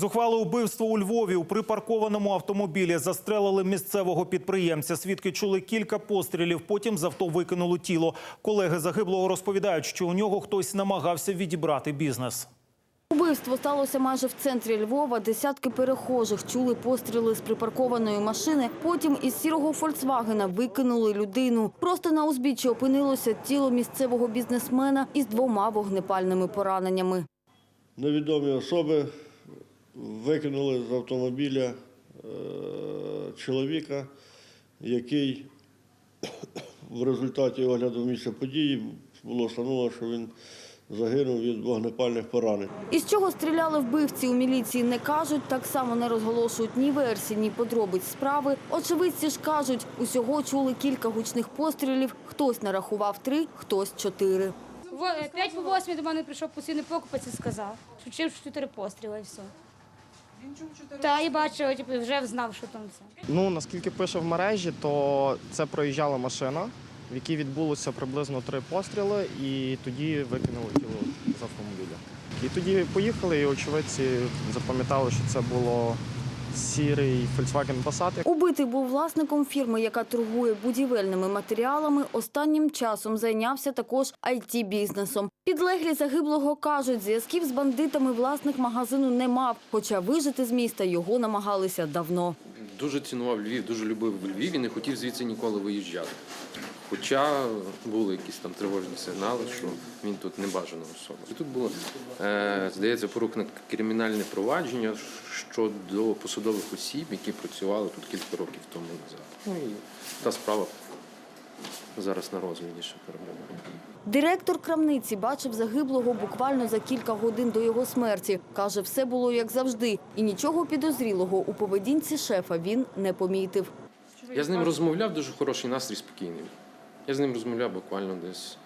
Зухвале убивство у Львові у припаркованому автомобілі застрелили місцевого підприємця. Свідки чули кілька пострілів. Потім з авто викинули тіло. Колеги загиблого розповідають, що у нього хтось намагався відібрати бізнес. Убивство сталося майже в центрі Львова. Десятки перехожих чули постріли з припаркованої машини. Потім із сірого «Фольксвагена» викинули людину. Просто на узбіччі опинилося тіло місцевого бізнесмена із двома вогнепальними пораненнями. Невідомі особи викинули з автомобіля е, чоловіка, який в результаті огляду місця події було встановлено, що він загинув від вогнепальних поранень. Із чого стріляли вбивці у міліції не кажуть, так само не розголошують ні версій, ні подробиць справи. Очевидці ж кажуть, усього чули кілька гучних пострілів. Хтось нарахував три, хтось чотири. Во- П'ять по восьмій до мене прийшов постійний покупець і сказав, що чотири постріли і все. Та і бачив, типу, вже знав, що там це. Ну наскільки пише в мережі, то це проїжджала машина, в якій відбулося приблизно три постріли, і тоді викинули тіло з автомобіля. І тоді поїхали, і очевидці запам'ятали, що це було сірий Volkswagen Passat. Убитий був власником фірми, яка торгує будівельними матеріалами. Останнім часом зайнявся також it бізнесом Підлеглі загиблого кажуть, зв'язків з бандитами власник магазину не мав, хоча вижити з міста його намагалися давно. Дуже цінував Львів, дуже любив Львів і не хотів звідси ніколи виїжджати. Хоча були якісь там тривожні сигнали, що він тут не бажана особа. І тут було, е, здається, порухне кримінальне провадження щодо посадових осіб, які працювали тут кілька років тому назад. Ну і та справа зараз на розгляді ще перебуває. Директор крамниці бачив загиблого буквально за кілька годин до його смерті. Каже, все було як завжди, і нічого підозрілого у поведінці шефа він не помітив. Я з ним розмовляв, дуже хороший настрій, спокійний. Я з ним розмовляв буквально десь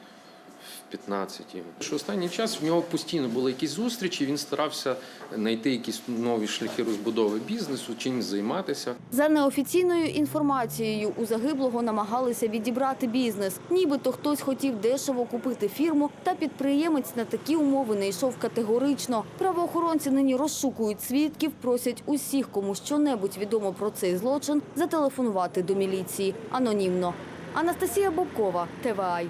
в 15 Що останній час в нього постійно були якісь зустрічі, він старався знайти якісь нові шляхи розбудови бізнесу, чим займатися. За неофіційною інформацією, у загиблого намагалися відібрати бізнес. Нібито хтось хотів дешево купити фірму, та підприємець на такі умови не йшов категорично. Правоохоронці нині розшукують свідків, просять усіх, кому щонебудь відомо про цей злочин, зателефонувати до міліції анонімно. Анастасія Бобкова, ТВАЙ.